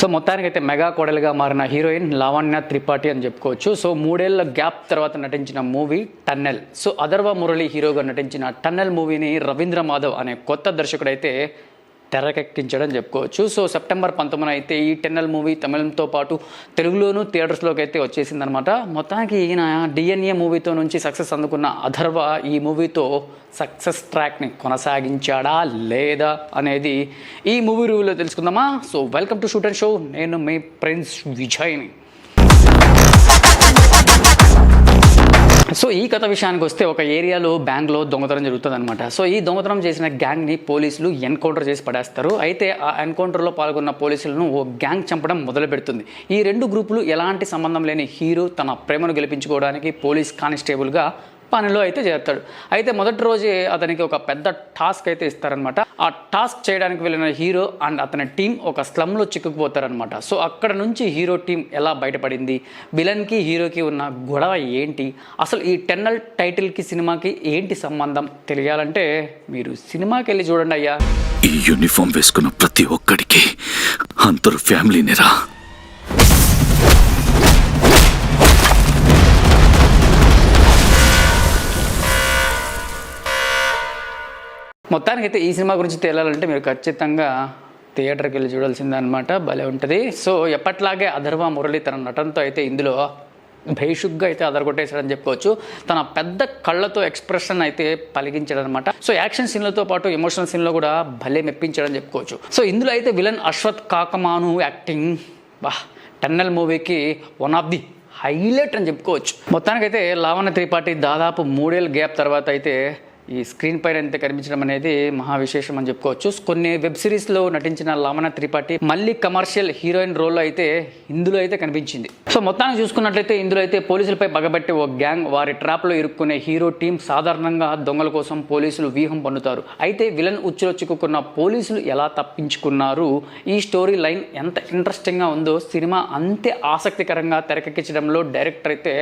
So మొత్తానికి అయితే mega కోడలుగా మారిన హీరోయిన్ లావణ్య త్రిపాఠి అని చెప్పుకోవచ్చు. సో మూడేళ్ళ గ్యాప్ తర్వాత నటించిన movie tunnel. So Atharvaa Murali హీరోగా నటించిన టన్నెల్ మూవీని రవీంద్ర మాధవ్ అనే కొత్త దర్శకుడైతే తెరకెక్కించడం చెప్పుకోవచ్చు. సో సెప్టెంబర్ పంతొమ్మిది అయితే ఈ టెన్నెల్ మూవీ తమిళంతో పాటు తెలుగులోనూ థియేటర్స్లోకి అయితే వచ్చేసిందనమాట మొత్తానికి ఈయన డిఎన్ఏ మూవీతో నుంచి సక్సెస్ అందుకున్న అథర్వ ఈ మూవీతో సక్సెస్ ట్రాక్ని కొనసాగించాడా లేదా అనేది ఈ మూవీ రివ్యూలో తెలుసుకుందామా? So welcome to shoot and show. నేను మీ ప్రిన్స్ విజయ్ని. సో ఈ కథ విషయానికి వస్తే ఒక ఏరియాలో బ్యాంక్లో దొంగతనం జరుగుతుంది అనమాట సో ఈ దొంగతనం చేసిన గ్యాంగ్ని పోలీసులు ఎన్కౌంటర్ చేసి పడేస్తారు. అయితే ఆ ఎన్కౌంటర్లో పాల్గొన్న పోలీసులను ఓ గ్యాంగ్ చంపడం మొదలు పెడుతుంది ఈ రెండు గ్రూపులు ఎలాంటి సంబంధం లేని హీరో తన ప్రేమను గెలిపించుకోవడానికి పోలీస్ కానిస్టేబుల్గా పనిలో అయితే చేస్తాడు. అయితే మొదటి రోజే అతనికి ఒక పెద్ద టాస్క్ అయితే ఇస్తారనమాట ఆ టాస్క్ చేయడానికి వెళ్ళిన హీరో అండ్ అతని టీం ఒక స్లమ్లో చిక్కుకుపోతారనమాట సో అక్కడ నుంచి హీరో టీం ఎలా బయటపడింది? విలన్కి హీరోకి ఉన్న గొడవ ఏంటి? అసలు ఈ టెన్నల్ టైటిల్కి సినిమాకి ఏంటి సంబంధం? తెలియాలంటే మీరు సినిమాకి వెళ్ళి చూడండి అయ్యా. ఈ యూనిఫామ్ వేసుకున్న ప్రతి ఒక్కడికి అందరూ ఫ్యామిలీనేరా? మొత్తానికి అయితే ఈ సినిమా గురించి తేలాలంటే మీరు ఖచ్చితంగా థియేటర్కి వెళ్ళి చూడాల్సిందే అనమాట భలే ఉంటుంది. సో ఎప్పట్లాగే అధర్వ మురళి తన నటనతో అయితే ఇందులో భేషుగ్గా అయితే అదరగొట్టేశాడని చెప్పుకోవచ్చు. తన పెద్ద కళ్ళతో ఎక్స్ప్రెషన్ అయితే పలిగించాడు అనమాట సో యాక్షన్ సీన్లతో పాటు ఎమోషనల్ సీన్లో కూడా భలే మెప్పించాడని చెప్పుకోవచ్చు. సో ఇందులో అయితే విలన్ అశ్వత్ కాకమాను యాక్టింగ్ బా టన్నెల్ మూవీకి వన్ ఆఫ్ ది హైలైట్ అని చెప్పుకోవచ్చు. మొత్తానికైతే లావణ త్రిపాఠి దాదాపు మూడేళ్ళ గ్యాప్ తర్వాత అయితే ఈ స్క్రీన్ పైన అయితే కనిపించడం అనేది మహా విశేషం అని చెప్పుకోవచ్చు. కొన్ని వెబ్ సిరీస్లో నటించిన లావణ్య త్రిపాఠి మళ్ళీ కమర్షియల్ హీరోయిన్ రోల్లో అయితే ఇందులో అయితే కనిపించింది. సో మొత్తానికి చూసుకున్నట్లయితే ఇందులో అయితే పోలీసులపై పగబట్టి ఓ గ్యాంగ్ వారి ట్రాప్లో ఇరుక్కునే హీరో టీం సాధారణంగా దొంగల కోసం పోలీసులు వ్యూహం పన్నుతారు అయితే విలన్ ఉచ్చులో చిక్కుకున్న పోలీసులు ఎలా తప్పించుకున్నారు? ఈ స్టోరీ లైన్ ఎంత ఇంట్రెస్టింగ్గా ఉందో సినిమా అంతే ఆసక్తికరంగా తెరకెక్కించడంలో డైరెక్టర్ అయితే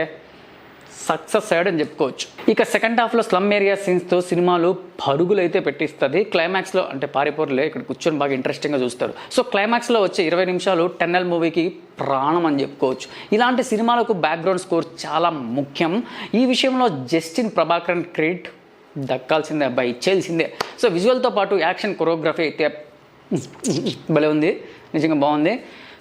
సక్సెస్ అయ్యాడని చెప్పుకోవచ్చు. ఇక సెకండ్ హాఫ్లో స్లమ్ ఏరియా సీన్స్తో సినిమాలు పరుగులు అయితే పెట్టిస్తుంది. క్లైమాక్స్లో అంటే పారిపోర్లే ఇక్కడ కూర్చొని బాగా ఇంట్రెస్టింగ్గా చూస్తారు. సో క్లైమాక్స్లో వచ్చే ఇరవై నిమిషాలు టెన్నెల్ మూవీకి ప్రాణం అని చెప్పుకోవచ్చు. ఇలాంటి సినిమాలకు బ్యాక్గ్రౌండ్ స్కోర్ చాలా ముఖ్యం. ఈ విషయంలో జస్టిన్ ప్రభాకరన్ క్రెడిట్ దక్కాల్సిందే అబ్బాయి ఇచ్చేయాల్సిందే. సో విజువల్తో పాటు యాక్షన్ కొరియోగ్రఫీ అయితే భలే ఉంది. నిజంగా బాగుంది.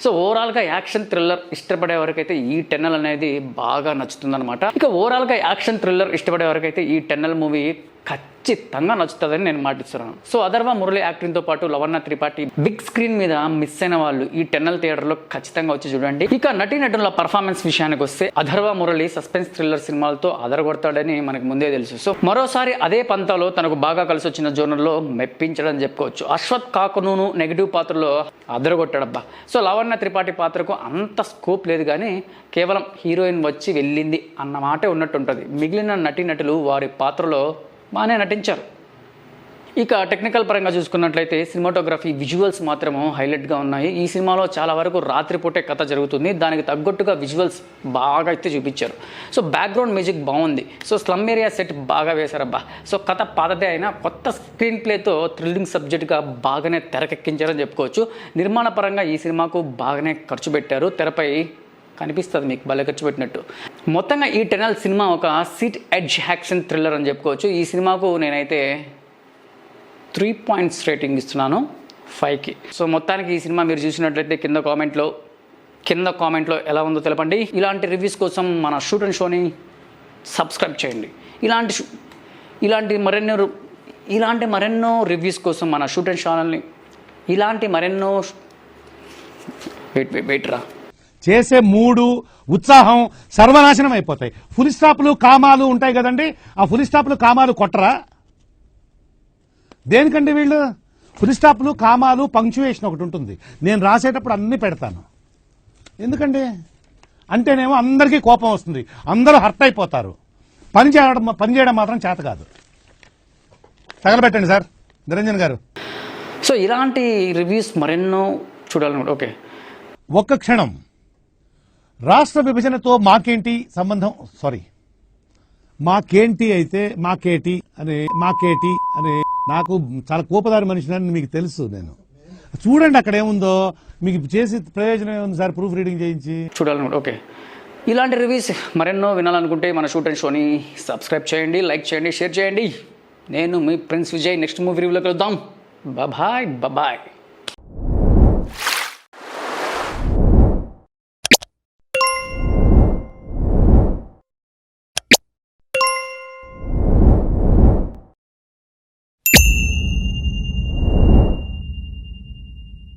సో ఓవరాల్గా యాక్షన్ థ్రిల్లర్ ఇష్టపడే వరకైతే ఈ టెన్నల్ అనేది బాగా నచ్చుతుందన్నమాట. ఇక ఓవరాల్గా యాక్షన్ థ్రిల్లర్ ఇష్టపడే వరకైతే ఈ టెన్నల్ మూవీ ఖచ్చితంగా నచ్చుతుందని నేను మాటిస్తున్నాను. సో అదర్వా మురళి యాక్టింగ్తో పాటు లవన్న త్రిపాఠి బిగ్ స్క్రీన్ మీద మిస్ అయిన వాళ్ళు ఈ టెన్నల్ థియేటర్లో ఖచ్చితంగా వచ్చి చూడండి. ఇక నటీనటుల పర్ఫార్మెన్స్ విషయానికి వస్తే అధర్వ మురళి సస్పెన్స్ థ్రిల్లర్ సినిమాలతో అదరగొడతాడని మనకు ముందే తెలుసు. సో మరోసారి అదే పంతాలో తనకు బాగా కలిసి వచ్చిన జోనర్లో మెప్పించడం చెప్పుకోవచ్చు. అశ్వత్ కాకును నెగిటివ్ పాత్రలో అదరగొట్టాడబ్బా. సో లవన్న త్రిపాఠి పాత్రకు అంత స్కోప్ లేదు కానీ కేవలం హీరోయిన్ వచ్చి వెళ్ళింది అన్న మాటే ఉన్నట్టు ఉంటుంది మిగిలిన నటీనటులు వారి పాత్రలో బాగానే నటించారు. ఇక టెక్నికల్ పరంగా చూసుకున్నట్లయితే సినిమాటోగ్రఫీ విజువల్స్ మాత్రము హైలైట్గా ఉన్నాయి. ఈ సినిమాలో చాలా వరకు రాత్రిపూటే కథ జరుగుతుంది. దానికి తగ్గట్టుగా విజువల్స్ బాగా అయితే చూపించారు. సో బ్యాక్గ్రౌండ్ మ్యూజిక్ బాగుంది. సో స్లమ్ ఏరియా సెట్ బాగా వేశారబ్బా. సో కథ పాతదే అయినా కొత్త స్క్రీన్ ప్లేతో థ్రిల్లింగ్ సబ్జెక్ట్గా బాగానే తెరకెక్కించారని చెప్పుకోవచ్చు. నిర్మాణ పరంగా ఈ సినిమాకు బాగానే ఖర్చు పెట్టారు. తెరపై కనిపిస్తుంది మీకు భలే ఖర్చు పెట్టినట్టు. మొత్తంగా ఈ టెనల్ సినిమా ఒక సీట్ ఎడ్జ్ యాక్షన్ థ్రిల్లర్ అని చెప్పుకోవచ్చు. ఈ సినిమాకు నేనైతే త్రీ పాయింట్స్ రేటింగ్ ఇస్తున్నాను ఫైవ్కి. సో మొత్తానికి ఈ సినిమా మీరు చూసినట్లయితే కింద కామెంట్లో కింద కామెంట్లో ఎలా ఉందో తెలపండి. ఇలాంటి రివ్యూస్ కోసం మన షూట్ అండ్ షోని సబ్స్క్రైబ్ చేయండి. ఇలాంటి షూ- ఇలాంటి మరెన్నో ఇలాంటి మరెన్నో రివ్యూస్ కోసం మన షూట్ అండ్ ఛానల్ని ఇలాంటి మరెన్నో వెయిట్ వెయిట్ వెయిట్ రా చేసే మూడు ఉత్సాహం సర్వనాశనం అయిపోతాయి. ఫుల్ స్టాప్లు కామాలు ఉంటాయి కదండి. ఆ ఫుల్ స్టాప్లు కామాలు కొట్టరా? దేనికండి వీళ్ళు? ఫుల్ స్టాప్లు కామాలు పంక్చువేషన్ ఒకటి ఉంటుంది. నేను రాసేటప్పుడు అన్ని పెడతాను. ఎందుకండి? అంటేనేమో అందరికీ కోపం వస్తుంది. అందరూ హర్ట్ అయిపోతారు. పని చేయడం పని చేయడం మాత్రం చేత కాదు. తగలబెట్టండి సార్. నిరంజన్ గారు. సో ఇలాంటి రివ్యూస్ మరెన్నో చూడాలనుకుంటే ఓకే. ఒక్క క్షణం. రాష్ట్ర విభజనతో మాకేంటి సంబంధం? సారీ మాకేంటి అయితే మాకేటి అనే మాకేటి అనే నాకు చాలా కోపదారి మనిషిని మీకు తెలుసు నేను. చూడండి అక్కడ ఏముందో. మీకు చేసి ప్రయోజనం ఏముంది సార్? ప్రూఫ్ రీడింగ్ చేయించి. చూడాలనుకుంటే ఓకే. ఇలాంటి రివ్యూస్ మరెన్నో వినాలనుకుంటే మన షూట్ అండ్ షోని సబ్స్క్రైబ్ చేయండి లైక్ చేయండి షేర్ చేయండి. నేను మీ ప్రిన్స్ విజయ్ నెక్స్ట్ మూవీ రివ్యూలో కలుద్దాం బాయ్ బాయ్